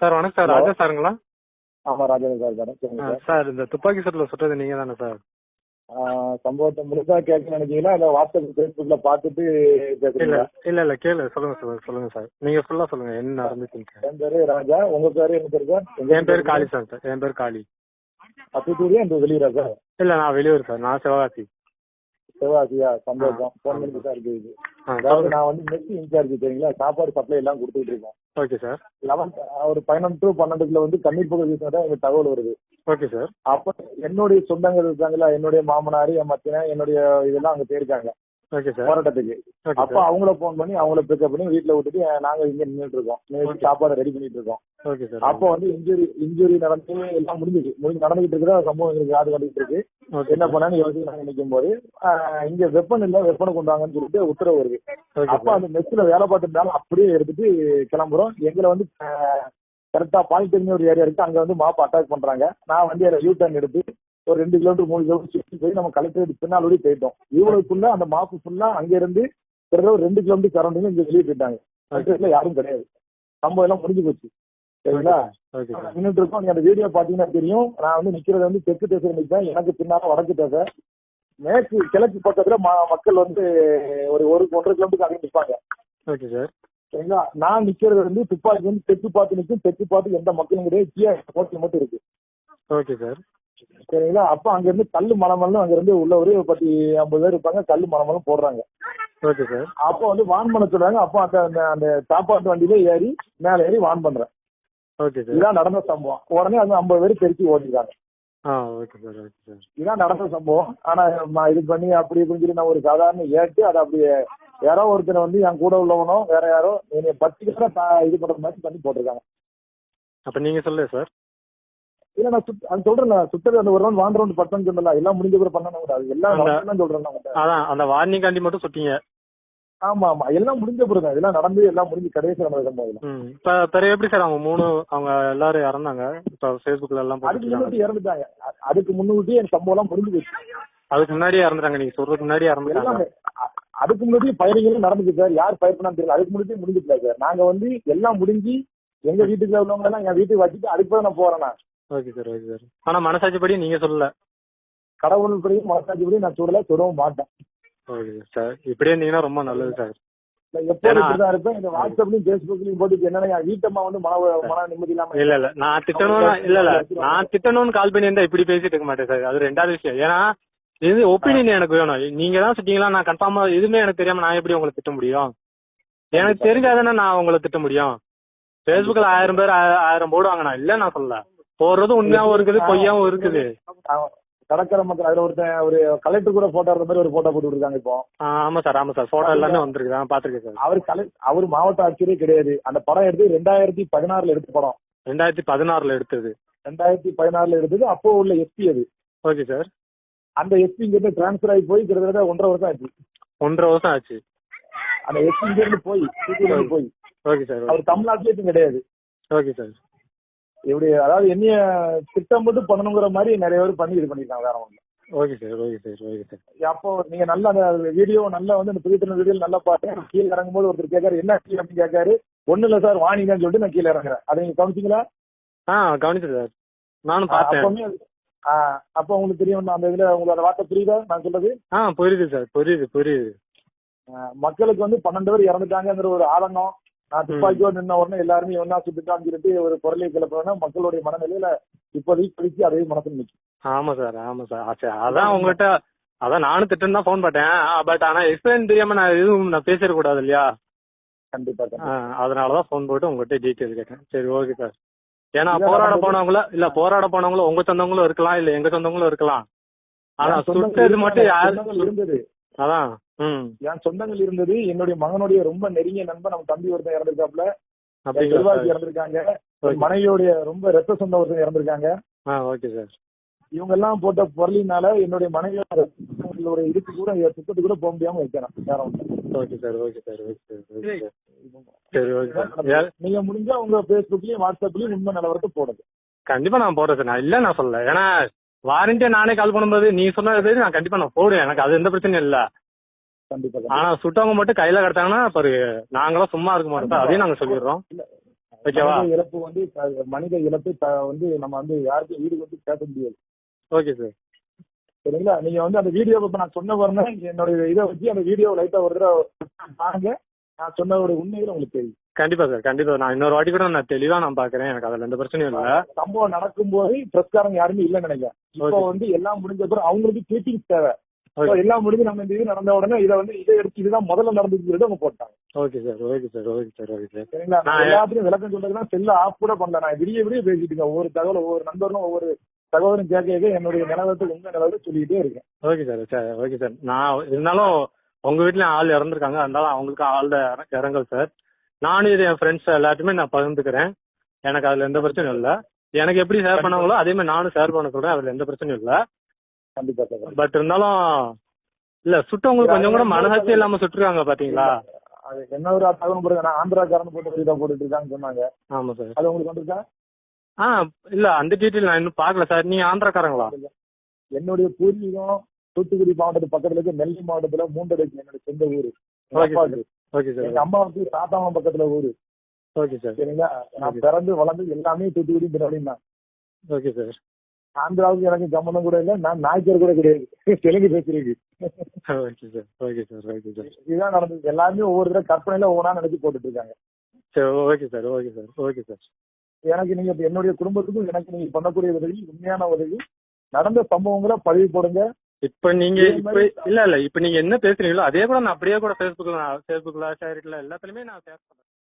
Sir வணக்கம் sir. ராஜா சாருங்களா? ஆமா Rajendra sir sir. Sir இந்த துப்பாக்கி சூட்டில் சுட்டது நீங்க தானே சார்? சம்பவத்தை முழுசா கேட்க நினைச்சீங்களா? இல்ல வாட்ஸ்அப் ஃபேஸ்புக்ல பார்த்துட்டு இல்ல இல்ல இல்ல. கேளு சொல்லுங்க சார் சொல்லுங்க சார். நீங்க ஃபுல்லா சொல்லுங்க. என்ன நடந்துச்சுன்னு என் பேரு ராஜா. உங்க பேரு என்ன பேரு சார்? என் பேர் காளி சார் சார். என் பேர் காளி. அத்தூரியா இந்த வெளியூரா சார்? இல்ல நான் வெளியூர் சார். நான் சிவகாசி. சிவகாசியா சந்தோஷம். போன் பண்ணி ஆ அதாவது நான் வந்து மெஸ் இன்சார்ஜ் சரிங்களா சாப்பாடு சப்ளை எல்லாம் கொடுத்துட்டு இருக்கோம். ஓகே சார் லெவன்த் ஒரு பதினொன்று டு பன்னெண்டுக்குள்ள வந்து கண்ணீர் பகுதி எங்க தகவல் வருது. ஓகே சார் அப்ப என்னுடைய சொந்தங்கள் இருக்காங்களா? என்னுடைய மாமனார் என் மத்தின என்னுடைய இதெல்லாம் அங்க போயிருக்காங்க போராட்டத்துக்கு. அப்ப அவங்கள போன் பண்ணி அவங்கள பிக்கப் பண்ணி வீட்டுல விட்டுட்டு நாங்க இங்க நின்றுட்டு இருக்கோம். சாப்பாடு ரெடி பண்ணிட்டு இருக்கோம். அப்போ வந்து இன்ஜுரி இன்ஜுரி நடந்து எல்லாம் முடிஞ்சிச்சு. முடிஞ்சு நடந்துகிட்டு இருக்கிற சம்பவம் எங்களுக்கு யாரு கண்டுகிட்டு இருக்கு. என்ன பண்ணான்னு யோசிச்சு நாங்க நிற்கும் போது இங்க வெப்பன் இல்ல வெப்பனை கொண்டு வாங்கன்னு சொல்லிட்டு உத்தரவு வருது. அப்ப அந்த மெஸ்ல வேலை பார்த்துருந்தாலும் அப்படியே எடுத்துட்டு கிளம்புறோம். எங்களை வந்து கரெக்டா பாலிடெக்னிக் ஒரு ஏரியா இருக்கு. அங்க வந்து மாப்பு அட்டாக் பண்றாங்க. நான் வந்து யூ டர்ன் எடுத்து ஒரு ரெண்டு கிலோமீட்டர் மூணு கிலோமீட்டர் சுற்றி போய் நம்ம கலெக்டரேட் பின்னாலோடி போயிட்டோம். இவ்வளவுக்குள்ள அந்த மாப்பு ஃபுல்லா அங்க இருந்து கிட்டத்தட்ட ஒரு ரெண்டு கிலோமீட்டர் சரௌண்டிங் இங்க வெளியே போயிட்டாங்க. கலெக்டரேட்ல யாரும் கிடையாது. சம்பவம் எல்லாம் முடிஞ்சு போச்சு. சரிங்களா? நின்றுட்டு இருக்கோம். நீங்க அந்த வீடியோ பாத்தீங்கன்னா தெரியும். நான் வந்து நிக்கிறது வந்து தெற்கு தேச நிற்பேன் எனக்கு பின்னால வடக்கு தேச. மேற்கு கிழக்கு பக்கத்துல மக்கள் வந்து ஒரு ஒரு ஒன்றரை கிலோமீட்டர் அங்கே நிற்பாங்க ஓகே சார். சரிங்களா? நான் நிக்கிறது வந்து துப்பாக்கி வந்து தெற்கு பார்த்து நிற்கும் தெற்கு பார்த்து எந்த மக்களும் கிடையாது. கீழே ஹோட்டல் மட்டும் இருக்கு. Okay sir. சரிங்களா? அப்ப அங்க இருந்து கல்லு மலமலும் அங்க இருந்து உள்ள ஒரு பத்து ஐம்பது பேர் இருப்பாங்க. கல்லு மலமலும் போடுறாங்க. Okay sir. அப்போ வந்து வான் பண்ண சொல்றாங்க. அப்போ அந்த அந்த- சாப்பாட்டு வண்டியில ஏறி மேல ஏறி வான் பண்றேன். Okay sir. இதான் நடந்த சம்பவம். உடனே அந்த ஐம்பது பேர் ஓகே சார் இதான் நடந்த சம்பவம். ஆனா நான் இது பண்ணி அப்படி இப்படின்னு சொல்லி நான் ஒரு சாதாரண ஏட்டு அதை அப்படியே யாரோ ஒருத்தனை வந்து என் கூட உள்ளவனோ வேற யாரோ என்னைய பர்டிகுலரா இது பண்ற மாதிரி பண்ணி போட்டிருக்காங்க. அப்ப நீங்க சொல்லுங்க சார்? இல்ல நான் சுத் அது சொல்றேன் சுத்தது அந்த ஒரு ரவுண்ட் வான் ரவுண்ட் பட்டம் சொன்னல எல்லாம் முடிஞ்ச கூட பண்ணணும் கூட அது எல்லாம் அந்த- சொல்றேன். அதான் அந்த வார்னிங் காண்டி மட்டும் சுட்டீங்க. ஆமா ஆமா. எல்லாம் முடிஞ்ச பிறகு இதெல்லாம் நடந்து எல்லாம் முடிஞ்சு கடைசி நடந்த சம்பவம் ம். இப்ப பிறகு எப்படி சார் அவங்க மூணு அவங்க எல்லாரும் இறந்தாங்க? இப்ப ஃபேஸ்புக்ல எல்லாம் அதுக்கு முன்னாடி இறந்துட்டாங்க. அதுக்கு முன்னாடி என் சம்பவம் எல்லாம் முடிஞ்சு போச்சு. அதுக்கு முன்னாடியே இறந்துட்டாங்க. நீங்க சொல்றதுக்கு முன்னாடியே இறந்துட்டாங்க. அதுக்கு முன்னாடி பயிர்களும் நடந்துச்சு சார். யார் பயிர் பண்ணான்னு தெரியல. அதுக்கு முன்னாடி முடிஞ்சிட்டல சார். நாங்க வந்து எல்லாம் முடிஞ்சு எங்க வீட்டுக்குள்ள உள்ளவங்க எல்லாம் என் வீட்டுக்கு வச்சுட்டு அதுக்கு நான் போறேன் ஓகே சார் ஓகே சார் ஆனா மனசாட்சிப்படி நீங்க சொல்லல. கடவுள் படியும் மனசாட்சிப்படி நான் சுடல சுடவும் மாட்டேன். ஓகே சார் இப்படியே இருந்தீங்கன்னா ரொம்ப நல்லது சார் இருப்பேன். இந்த வாட்ஸ்அப்லயும் பேஸ்புக்லயும் போட்டு என்னன்னா என் வீட்டம்மா வந்து மன மன நிம்மதி இல்லாம இல்ல இல்ல. நான் திட்டணும் இல்ல இல்ல. நான் திட்டணும்னு கால் பண்ணி இருந்தா இப்படி பேசிட்டு இருக்க மாட்டேன் சார் அது ரெண்டாவது விஷயம். ஏன்னா இது ஒப்பீனியன் எனக்கு வேணும். நீங்க தான் சுட்டீங்களா நான் கன்ஃபார்மா எதுவுமே எனக்கு தெரியாம நான் எப்படி உங்களை திட்ட முடியும்? எனக்கு தெரிஞ்சாதானே நான் உங்களை திட்ட முடியும்? ஃபேஸ்புக்ல ஆயிரம் பேர் ஆயிரம் போடுவாங்க. நான் இல்ல நான் சொல்லல. போடுறது உண்மையாவும் இருக்குது பொய்யாவும் இருக்குது. கடற்கரை மக்கள் அதுல ஒருத்தன் ஒரு கலெக்டர் கூட போட்டோ இருந்த மாதிரி ஒரு போட்டோ போட்டு இருக்காங்க இப்போ. ஆமா சார் ஆமா சார். போட்டோ எல்லாமே வந்திருக்கு. நான் பாத்திருக்கேன் சார். அவர் கலை அவர் மாவட்ட ஆட்சியரே கிடையாது. அந்த படம் எடுத்து ரெண்டாயிரத்தி பதினாறுல எடுத்த படம். ரெண்டாயிரத்தி பதினாறுல எடுத்தது. ரெண்டாயிரத்தி பதினாறுல எடுத்தது அப்போ உள்ள எஸ்பி அது. Okay sir. அந்த எஸ்பி இங்க இருந்து டிரான்ஸ்பர் ஆகி போய் கிட்டத்தட்ட ஒன்றரை வருஷம் ஆச்சு. ஒன்றரை வருஷம் ஆச்சு. அந்த எஸ்பி இங்க இருந்து போய். போய் ஓகே சார் அவர் தமிழ்நாட்டிலே கிடையாது. Okay sir. இப்படி அதாவது என்னைய திட்டம் மட்டும் பண்ணணுங்கிற மாதிரி நிறைய பேர் பண்ணி இது பண்ணிருக்காங்க வேற ஒண்ணு okay sir okay sir okay sir. அப்போ நீங்க நல்ல அந்த வீடியோ நல்லா வந்து அந்த புதிய வீடியோ நல்லா பார்த்தேன் கீழே இறங்கும்போது ஒருத்தர் கேட்காரு என்ன கீழே? அப்படின்னு கேட்காரு. ஒண்ணு இல்ல சார் வாணிங்கன்னு சொல்லிட்டு நான் கீழே இறங்குறேன். அதை நீங்க கவனிச்சீங்களா? ஆ கவனிச்சேன் சார். நானும் பார்த்தேன். அப்போ உங்களுக்கு தெரியும் அந்த இதுல உங்களுக்கு அந்த வார்த்தை புரியுதா? நான் சொல்றது? ஆ புரியுது சார் புரியுது புரியுது. மக்களுக்கு வந்து பன்னெண்டு பேர் இறந்துட்டாங்கிற ஒரு ஆதங்கம் நான் துப்பாக்கியோடு நின்ன உடனே எல்லாருமே ஒன்னா சுட்டுட்டான்னு சொல்லிட்டு ஒரு பொருளை கிளப்பினா மக்களுடைய மனநிலையில இப்போதைக்கு இப்போதைக்கு அதே மனசுல நிற்கும் ஆமா சார் ஆமா சார். ஆச்சு அதான் உங்ககிட்ட அதான் நானும் திட்டம் தான் ஃபோன் பண்ணேன். பட் ஆனா எக்ஸ்பிளைன் தெரியாம நான் எதுவும் நான் பேசிடக்கூடாது இல்லையா? கண்டிப்பா. அதனாலதான் ஃபோன் போட்டு உங்ககிட்ட டீட்டெயில் கேட்டேன். சரி ஓகே சார் ஏன்னா போராட போனவங்கள இல்ல போராட போனவங்களும் உங்க சொந்தங்களும் இருக்கலாம் இல்ல எங்க சொந்தங்களும் இருக்கலாம். ஆனா சுட்டது மட்டும் யாரு இருந்தது. அதான். என் சொந்தங்கள் இருந்தது என்னுடைய மகனுடைய ரொம்ப நெருங்கிய நண்பன் நம்ம தம்பி ஒருத்தன் இறந்திருக்காப்ல செல்வாக்கு இறந்திருக்காங்க. மனைவியோடைய ரொம்ப ரத்த சொந்த ஒருத்தன் இறந்திருக்காங்க. ஆ ஓகே சார். இவங்க எல்லாம் போட்ட பொருளினால என்னுடைய மனைவியோட இதுக்கு கூட சுத்தத்துக்கு கூட போக முடியாம வைக்கிறேன் வேற okay sir okay sir okay sir okay நீங்க முடிஞ்சா உங்க பேஸ்புக்லயும் வாட்ஸ்அப்லயும் உண்மை நிலவரத்தை போடுங்க. கண்டிப்பா நான் போடுறேன் சார். நான் இல்ல நான் சொல்லல. ஏன்னா வாரண்டியா நானே கால் பண்ணும்போது நீ சொன்னது நான் கண்டிப்பா நான் போடுவேன். எனக்கு அது எந்த பிரச்சனையும் இல்ல. கண்டிப்பா. ஆனா சுட்டவங்க மட்டும் கையில கிடத்தாங்கன்னா பாரு நாங்களும் சும்மா இருக்க மாட்டோம். அதையும் நாங்க சொல்லிடுறோம். ஓகேவா? இழப்பு வந்து மனித இழப்பு வந்து நம்ம வந்து யாருக்கும் ஈடு வந்து பேச முடியாது. Okay sir. சரிங்களா? நீங்க வந்து அந்த வீடியோ இப்ப நான் சொன்ன வரணும் என்னுடைய இதை வச்சு அந்த வீடியோ லைட்டா ஒரு தடவை பாருங்க. நான் சொன்னதோட உண்மைகள் உங்களுக்கு தெரியும். கண்டிப்பா சார். கண்டிப்பா. நான் இன்னொரு வாட்டி கூட நான் தெளிவா நான் பாக்குறேன். எனக்கு அதுல எந்த பிரச்சனையும் இல்ல. சம்பவம் நடக்கும்போது பிரஸ்காரங்க யாருமே இல்லைன்னு நினைக்கிறேன். இப்போ. வந்து எல்லாம் முடிஞ்ச பிறகு அவங்களுக்கு கிளிப்பிங்ஸ் தேவை. எல்லாம் முடிஞ்சு நம்ம இந்த இது நடந்த உடனே இதை வந்து இதை எடுத்து இதுதான் முதல்ல நடந்துச்சு சொல்லிட்டு அவங்க போட்டாங்க. Okay sir okay sir okay sir okay sir சரிங்களா? நான் எல்லாத்துக்கும் விளக்கம் சொல்றதுலாம் செல்ல ஆஃப் கூட பண்ணல. நான் விடிய விடிய பேசிட்டு ஒவ்வொரு தகவல் ஒவ்வொரு நண்பரும் ஒவ்வொரு சகோதரன் கேட்க கேட்க என்னுடைய நிலவரத்தை உங்க நிலவரத்தை சொல்லிக்கிட்டே இருக்கேன். Okay sir sir okay sir நான் இருந்தாலும் உங்க வீட்லயும் ஆள் இறந்துருக்காங்க. அதனால அவங்களுக்கு ஆள் இறங்கல் சார் நானும் இது என் ஃப்ரெண்ட்ஸ் எல்லாத்தையுமே நான் பகிர்ந்துக்கிறேன். எனக்கு அதுல எந்த பிரச்சனையும் இல்லை. எனக்கு எப்படி ஷேர் பண்ணாங்களோ அதே மாதிரி நானும் ஷேர் பண்ண சொல்றேன். அதுல எந்த பிரச்சனையும் இல்லை. கண்டிப்பா சார். பட் இருந்தாலும் இல்ல சுட்டவங்களுக்கு கொஞ்சம் கூட மனசாட்சி இல்லாம சுட்டுருக்காங்க பாத்தீங்களா? அது என்ன ஒரு தகவல் போடுங்க நான் ஆந்திராக்காரன் போட்டு வீடியோ போட்டுட்டு இருக்கான்னு சொன்னாங்க. ஆமா சார். அது உங்களுக்கு வந்திருக்கா ஆ இல்ல அந்த டீட்டெயில் நான் இன்னும் பார்க்கல சார். நீங்க ஆந்திராக்காரங்களா? என்னுடைய பூர்வீகம் தூத்துக்குடி மாவட்டத்து பக்கத்துல இருக்க. நெல்லை மாவட்டத்துல மூன்றடைக்கு என்னோட சொந்த ஊரு. Okay sir. எங்க அம்மாவுக்கு சாத்தாவரம் பக்கத்துல ஊரு. Okay sir. சரிங்களா? நான். பிறந்து வளர்ந்து எல்லாமே தூத்துக்குடி பின்னாடி தான். Okay sir. ஆந்திராவுக்கு எனக்கு சம்மந்தம் கூட இல்லை நான் நாய்க்கர் கூட கிடையாது. தெலுங்கு பேசுறதுக்கு okay sir okay sir okay sir. இதுதான் நடந்தது. எல்லாருமே ஒவ்வொரு தடவை கற்பனையில ஒவ்வொன்றா நினைச்சு போட்டுட்டு இருக்காங்க. சரி okay sir okay sir okay sir. எனக்கு நீங்க என்னுடைய குடும்பத்துக்கும் எனக்கு நீங்க பண்ணக்கூடிய உதவி உண்மையான உதவி. நடந்த சம்பவங்களை பதிவு போடுங்க. இப்ப நீங்க இப்ப இல்ல இல்ல இப்ப நீங்க என்ன பேசுறீங்களோ அதே கூட நான் அப்படியே கூட ஃபேஸ்புக்ல நான் ஃபேஸ்புக்ல ஷேரிட்ல எல்லாத்துலயுமே நான் ஷேர் பண்றேன்